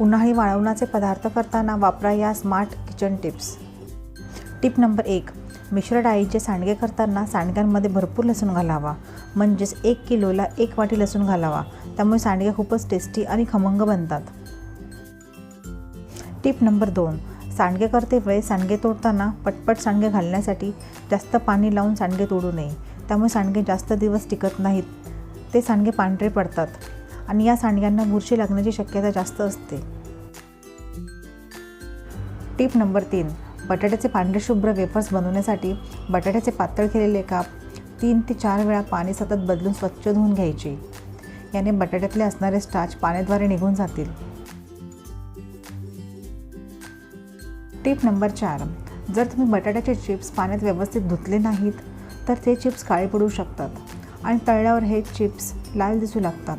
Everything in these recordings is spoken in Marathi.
उन्हाळी वाळवणाचे पदार्थ करताना वापरा या smart kitchen tips. Tip number एक मिश्र डाळीचे सांडगे करताना सांडग्यांमध्ये भरपूर लसूण घालावा. म्हणजेच एक किलोला एक वाटी लसूण घालावा. त्यामुळे सांडगे खूपच टेस्टी आणि खमंग बनतात. टिप नंबर दोन सांडगे करते वेळेस सांडगे तोडताना पटपट सांडगे घालण्यासाठी जास्त पाणी लावून सांडगे तोडू नये. त्यामुळे सांडगे जास्त दिवस टिकत नाहीत. ते सांडगे पांढरे पडतात. आणि या सांडग्यांना बुरशी लागण्याची शक्यता जास्त असते. टिप नंबर तीन बटाट्याचे पांढरे शुभ्र वेफर्स बनवण्यासाठी बटाट्याचे पातळ केलेले काप तीन ते चार वेळा पाणी सतत बदलून स्वच्छ धुवून घ्यायचे. याने बटाट्यातले असणारे स्टार्च पाण्याद्वारे निघून जातील. टिप नंबर चार जर तुम्ही बटाट्याचे चिप्स पाण्यात व्यवस्थित धुतले नाहीत तर ते चिप्स काळे पडू शकतात आणि तळल्यावर हे चिप्स लाल दिसू लागतात.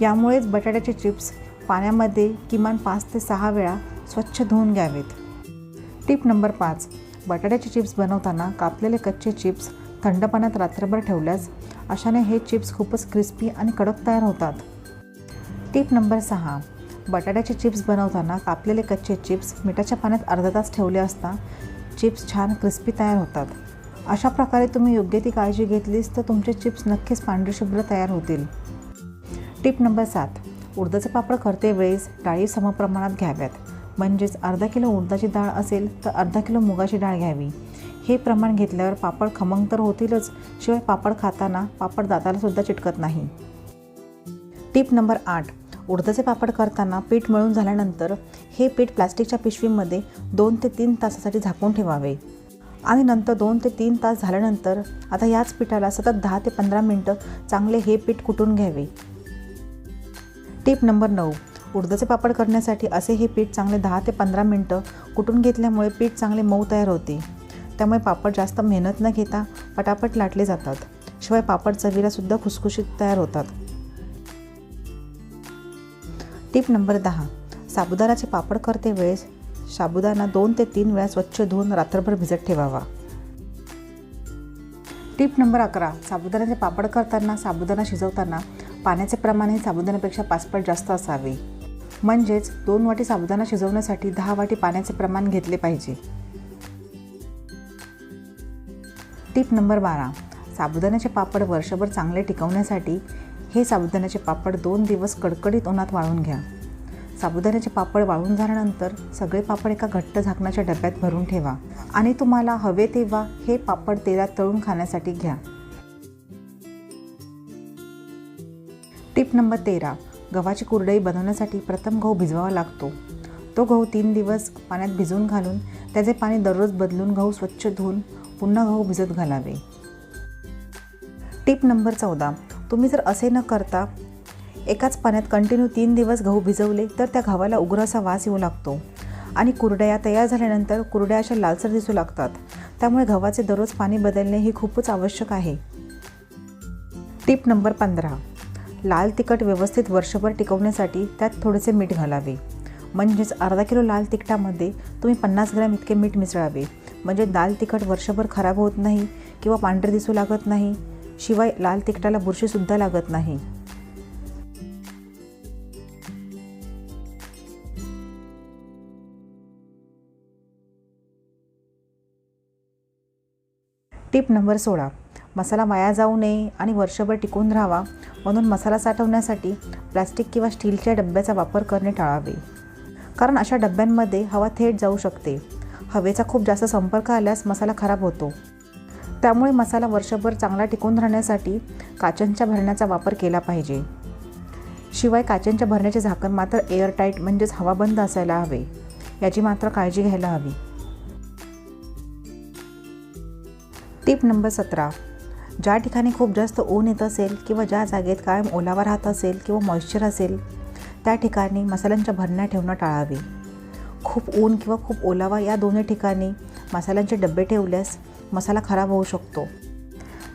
यामुळेच बटाट्याचे चिप्स पाण्यामध्ये किमान पाच ते सहा वेळा स्वच्छ धुवून घ्यावेत. टिप नंबर पाच. बटाट्याचे चिप्स बनवताना कापलेले कच्चे चिप्स थंड पाण्यात रात्रभर ठेवल्यास अशाने हे चिप्स खूपच क्रिस्पी आणि कडक तयार होतात. टिप नंबर सहा. बटाट्याचे चिप्स बनवताना कापलेले कच्चे चिप्स मिठाच्या पाण्यात अर्धा तास ठेवले असता चिप्स छान क्रिस्पी तयार होतात. अशा प्रकारे तुम्ही योग्य ती काळजी घेतलीस तर तुमचे चिप्स नक्कीच पांढरेशुभ्र तयार होतील. टिप नंबर सात. उर्दाचं पापड करते वेळेस डाळी समप्रमाणात घ्याव्यात. म्हणजेच अर्धा किलो उडदाची डाळ असेल तर अर्धा किलो मुगाची डाळ घ्यावी. हे प्रमाण घेतल्यावर पापड खमंग तर होतीलच शिवाय पापड खाताना पापड दातालासुद्धा चिटकत नाही. टिप नंबर आठ. उडदाचे पापड करताना पीठ मळून झाल्यानंतर हे पीठ प्लास्टिकच्या पिशवीमध्ये दोन ते तीन तासासाठी झाकून ठेवावे. आणि नंतर दोन ते तीन तास झाल्यानंतर आता याच पिठाला सतत दहा ते पंधरा मिनटं चांगले हे पीठ कुटून घ्यावे. टिप नंबर नऊ. उडदाचे पापड करण्यासाठी असे हे पीठ चांगले दहा ते पंधरा मिनटं कुटून घेतल्यामुळे पीठ चांगले मऊ तयार होते. त्यामुळे पापड जास्त मेहनत न घेता पटापट लाटले जातात. शिवाय पापड चवीलासुद्धा खुसखुशीत तयार होतात. टिप नंबर दहा. साबुदाणाचे पापड करते वेळेस साबुदाणा दोन ते तीन वेळा स्वच्छ धुवून रात्रभर भिजत ठेवावा. टिप नंबर अकरा. साबुदाण्याचे पापड करताना साबुदाणा शिजवताना पाण्याचे प्रमाण हे साबुदाण्यापेक्षा पाचपट जास्त असावे. म्हणजेच दोन वाटी साबुदाणा शिजवण्यासाठी दहा वाटी पाण्याचे प्रमाण घेतले पाहिजे. टिप नंबर बारा. साबुदाण्याचे पापड वर्षभर चांगले टिकवण्यासाठी हे साबुदाण्याचे पापड दोन दिवस कडकडीत उन्हात वाळून घ्या. साबुदाण्याचे पापड वाळून झाल्यानंतर सगळे पापड एका घट्ट झाकणाच्या डब्यात भरून ठेवा आणि तुम्हाला हवे तेव्हा हे पापड तेलात तळून खाण्यासाठी घ्या. टिप नंबर तेरा. गव्हाची कुरडई बनवण्यासाठी प्रथम गहू भिजवावा लागतो. तो गहू तीन दिवस पाण्यात भिजवून घालून त्याचे पाणी दररोज बदलून गहू स्वच्छ धुवून पुन्हा गहू भिजत घालावे. टिप नंबर चौदा. तुम्ही जर असे न करता एकाच पाण्यात कंटिन्यू तीन दिवस गहू भिजवले तर त्या गव्हाला उग्र असा वास येऊ लागतो. आणि कुरड्या तयार झाल्यानंतर कुरड्या अशा लालसर दिसू लागतात. त्यामुळे गव्हाचे दररोज पाणी बदलणे हे खूपच आवश्यक आहे. टिप नंबर पंधरा. लाल तिखट व्यवस्थित वर्षभर टिकवण्यासाठी त्यात थोडेसे मीठ घालावे. म्हणजेच अर्धा किलो लाल तिखटामध्ये तुम्ही पन्नास ग्रॅम इतके मीठ मिसळावे. म्हणजे दाल तिखट वर्षभर खराब होत नाही किंवा पांढरे दिसू लागत नाही शिवाय लाल तिखटाला बुरशीसुद्धा लागत नाही. टिप नंबर सोळा. मसाला वाया जाऊ नये आणि वर्षभर टिकून राहावा म्हणून मसाला साठवण्यासाठी प्लास्टिक किंवा स्टीलच्या डब्याचा वापर करणे टाळावे. कारण अशा डब्यांमध्ये हवा थेट जाऊ शकते. हवेचा खूप जास्त संपर्क आल्यास मसाला खराब होतो. त्यामुळे मसाला वर्षभर चांगला टिकून राहण्यासाठी काचांच्या भरण्याचा वापर केला पाहिजे. शिवाय काचेंच्या भरण्याचे झाकण मात्र एअरटाईट म्हणजेच हवा बंद असायला हवे. याची मात्र काळजी घ्यायला हवी. टिप नंबर सतरा. ज्या ठिकाणी खूप जास्त ऊन येत असेल किंवा ज्या जागेत कायम ओलावा राहत असेल किंवा मॉइश्चर असेल त्या ठिकाणी मसाल्यांच्या भरण्या ठेवणं टाळावे. खूप ऊन किंवा खूप ओलावा या दोन्ही ठिकाणी मसाल्यांचे डबे ठेवल्यास मसाला खराब होऊ शकतो.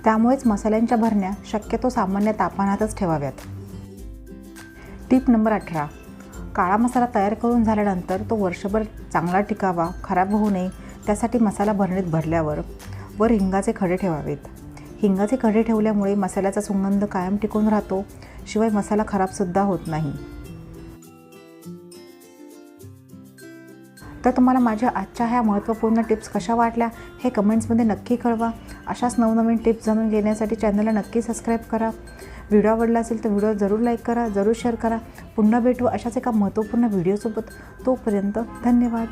त्यामुळेच मसाल्यांच्या भरण्या शक्यतो सामान्य तापमानातच ठेवाव्यात. टीप नंबर अठरा. काळा मसाला तयार करून झाल्यानंतर तो वर्षभर चांगला टिकावा खराब होऊ नये त्यासाठी मसाला भरणीत भरल्यावर वर हिंगाचे खडे ठेवावेत. हिंगाचे खडे ठेवल्यामुळे मसाल्याचा सुगंध कायम टिकून राहतो शिवाय मसाला खराबसुद्धा होत नाही. तर तुम्हाला माझ्या आजच्या ह्या महत्त्वपूर्ण टिप्स कशा वाटल्या हे कमेंट्समध्ये नक्की कळवा. अशाच नवनवीन टिप्स जाणून घेण्यासाठी चॅनलला नक्की सबस्क्राईब करा. व्हिडिओ आवडला असेल तर व्हिडिओ जरूर लाईक करा जरूर शेअर करा. पुन्हा भेटू अशाच एका महत्त्वपूर्ण व्हिडिओसोबत. तोपर्यंत धन्यवाद.